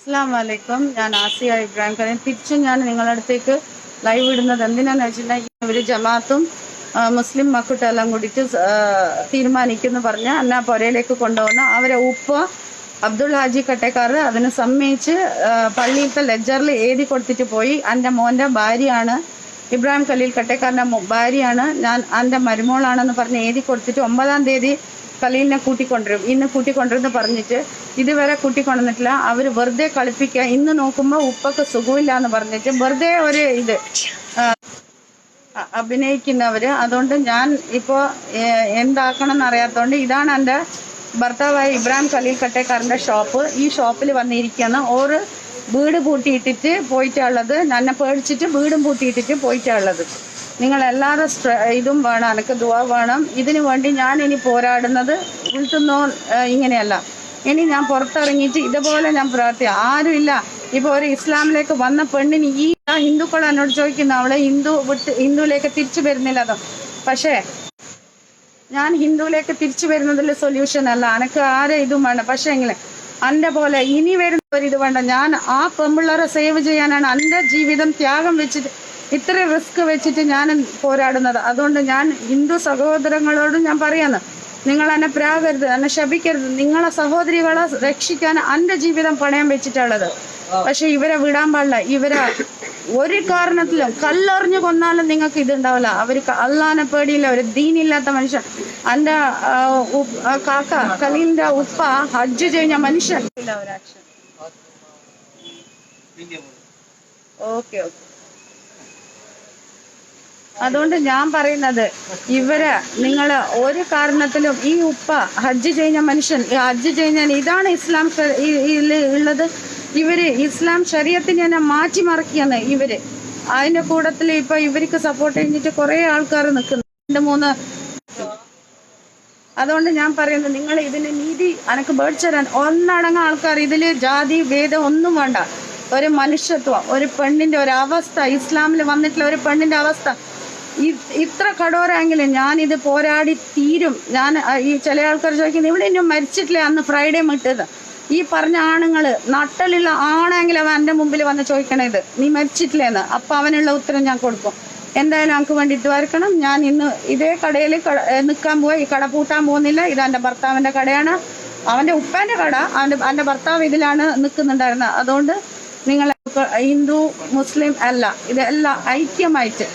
അസ്സാം വലൈക്കും ഞാൻ ആസിയ ഇബ്രാഹിം കരീം തിരിച്ചും ഞാൻ നിങ്ങളുടെ അടുത്തേക്ക് ലൈവ് ഇടുന്നത് എന്തിനാന്ന് വെച്ചിട്ടുണ്ടെങ്കിൽ ഇവർ ജമാഅത്തും മുസ്ലിം മുസ്ലിം മക്കുട്ടെല്ലാം കൂടിയിട്ട് തീരുമാനിക്കുന്നു പറഞ്ഞ് അന്ന പുരയിലേക്ക് കൊണ്ടുവന്ന അവരെ ഉപ്പ അബ്ദുൾ ഹാജി കട്ടേക്കാർ അതിന് സമ്മതിച്ച് പള്ളിയിലത്തെ ലെജറിൽ എഴുതി കൊടുത്തിട്ട് പോയി. എന്റെ മോന്റെ ഭാര്യയാണ് ഇബ്രാഹിം ഖലീൽ കട്ടേക്കാരന്റെ ഭാര്യയാണ്. ഞാൻ എന്റെ മരുമോളാണെന്ന് പറഞ്ഞ് എഴുതി കൊടുത്തിട്ട് ഒമ്പതാം തീയതി ഖലീലിനെ കൂട്ടിക്കൊണ്ടുവരും. ഇന്ന് കൂട്ടിക്കൊണ്ടുവരുന്ന് പറഞ്ഞിട്ട് ഇതുവരെ കൂട്ടിക്കൊണ്ടുവന്നിട്ടില്ല. അവർ വെറുതെ കളിപ്പിക്കുക. ഇന്ന് നോക്കുമ്പോൾ ഉപ്പൊക്കെ സുഖമില്ല എന്ന് പറഞ്ഞിട്ട് വെറുതെ ഒരു ഇത് അഭിനയിക്കുന്നവർ അതുകൊണ്ട് ഞാൻ ഇപ്പോൾ എന്താക്കണം എന്നറിയാത്തതുകൊണ്ട് ഇതാണ് എന്റെ ഭർത്താവായ ഇബ്രാഹിം ഖലീൽ കട്ടേക്കാരന്റെ ഷോപ്പ്. ഈ ഷോപ്പിൽ വന്നിരിക്കുന്ന ഓറ് വീട് പൂട്ടിയിട്ടിട്ട് പോയിട്ടുള്ളത് എന്നെ പേടിച്ചിട്ട് വീടും പൂട്ടിയിട്ടിട്ട് പോയിട്ടുള്ളത് നിങ്ങൾ എല്ലാവരും ഇതും വേണം എനിക്ക് ദുവ വേണം. ഇതിനു വേണ്ടി ഞാൻ ഇനി പോരാടുന്നത് വീട്ടുന്നോ ഇങ്ങനെയല്ല. ഇനി ഞാൻ പുറത്തിറങ്ങിയിട്ട് ഇതുപോലെ ഞാൻ പ്രവർത്തിക്കാം ആരുമില്ല ഇപ്പൊ ഒരു ഇസ്ലാമിലേക്ക് വന്ന പെണ്ണിന് ഈ ഹിന്ദുക്കൾ എന്നോട് ചോദിക്കുന്നു അവളെ ഹിന്ദു വിട്ട് ഹിന്ദുവിലേക്ക് തിരിച്ചു വരുന്നില്ല അതോ പക്ഷേ ഞാൻ ഹിന്ദുവിലേക്ക് തിരിച്ചു വരുന്നതിൽ സൊല്യൂഷൻ അല്ല. എനിക്ക് ആരെ ഇതും വേണ്ട. പക്ഷേ എങ്കിലും എന്റെ പോലെ ഇനി വരുന്ന ഒരു ഇത് വേണ്ട. ഞാൻ ആ പെമ്പിള്ളേരെ സേവ് ചെയ്യാനാണ് എന്റെ ജീവിതം ത്യാഗം വെച്ചിട്ട് ഇത്ര റിസ്ക് വെച്ചിട്ട് ഞാൻ പോരാടുന്നത്. അതുകൊണ്ട് ഞാൻ ഹിന്ദു സഹോദരങ്ങളോട് ഞാൻ പറയുന്നത് നിങ്ങൾ എന്നെ പ്രാകരുത് എന്നെ ശപിക്കരുത്. നിങ്ങളെ സഹോദരികളെ രക്ഷിക്കാൻ എന്റെ ജീവിതം പണയം വെച്ചിട്ടുള്ളത്. പക്ഷെ ഇവരെ വിടാൻ പാടില്ല. ഇവരെ ഒരു കാരണത്തിലും കല്ലെറിഞ്ഞു കൊന്നാലും നിങ്ങൾക്ക് ഇതുണ്ടാവില്ല അവർക്ക് അള്ളാനെ പേടിയില്ല. ഒരു ദീനില്ലാത്ത മനുഷ്യൻ. എന്റെ കാക്ക കലീലിന്റെ ഉപ്പ ഹജ്ജ് ചെയ്യുന്ന മനുഷ്യൻ. Okay okay. അതുകൊണ്ട് ഞാൻ പറയുന്നത് ഇവരെ നിങ്ങൾ ഒരു കാരണത്തിലും ഈ ഉപ്പ ഹജ്ജ് ചെയ്യുന്ന മനുഷ്യൻ ഹജ്ജ് ചെയ്യുന്ന ഇതാണ് ഇസ്ലാം ഉള്ളത്. ഇവർ ഇസ്ലാം ശരീരത്തിനെ തന്നെ മാറ്റിമറിക്കുകയാണ് ഇവർ. അതിന്റെ കൂടത്തിൽ ഇപ്പൊ ഇവർക്ക് സപ്പോർട്ട് ചെയ്തിട്ട് കുറെ ആൾക്കാർ നിൽക്കുന്നു. രണ്ട് മൂന്ന്. അതുകൊണ്ട് ഞാൻ പറയുന്നത് നിങ്ങൾ ഇതിന് നീതി അനക്ക് മേടിച്ചു തരാൻ ഒന്നടങ്ങ ആൾക്കാർ ഇതിൽ ജാതി ഭേദം ഒന്നും വേണ്ട. ഒരു മനുഷ്യത്വം ഒരു പെണ്ണിന്റെ ഒരു അവസ്ഥ ഇസ്ലാമിൽ വന്നിട്ടുള്ള ഒരു പെണ്ണിന്റെ അവസ്ഥ. ഇത്ര കടോരാങ്കിലും ഞാൻ ഇത് പോരാടി തീരും. ഞാൻ ഈ ചില ആൾക്കാർ ചോദിക്കുന്നത് ഇവിടെ ഇന്നും മരിച്ചിട്ടില്ല? അന്ന് ഫ്രൈഡേ മിട്ടത് ഈ പറഞ്ഞ ആണുങ്ങൾ നട്ടലുള്ള ആണെങ്കിൽ അവൻ എന്റെ മുമ്പിൽ വന്ന് ചോദിക്കണേത് നീ മരിച്ചിട്ടില്ലേന്ന്. അപ്പം അവനുള്ള ഉത്തരം ഞാൻ കൊടുക്കും. എന്തായാലും നമുക്ക് വേണ്ടിയിട്ട് വരക്കണം. ഞാൻ ഇന്ന് ഇതേ കടയിൽ നിൽക്കാൻ പോവാ. ഈ കട പൂട്ടാൻ പോകുന്നില്ല. ഇത് എന്റെ ഭർത്താവിന്റെ കടയാണ്. അവന്റെ ഉപ്പേന്റെ കട. അവന്റെ എന്റെ ഭർത്താവ് ഇതിലാണ് നിൽക്കുന്നുണ്ടായിരുന്നത് അതുകൊണ്ട് നിങ്ങൾ ഹിന്ദു മുസ്ലിം അല്ല. ഇതെല്ലാം ഐക്യമായിട്ട്.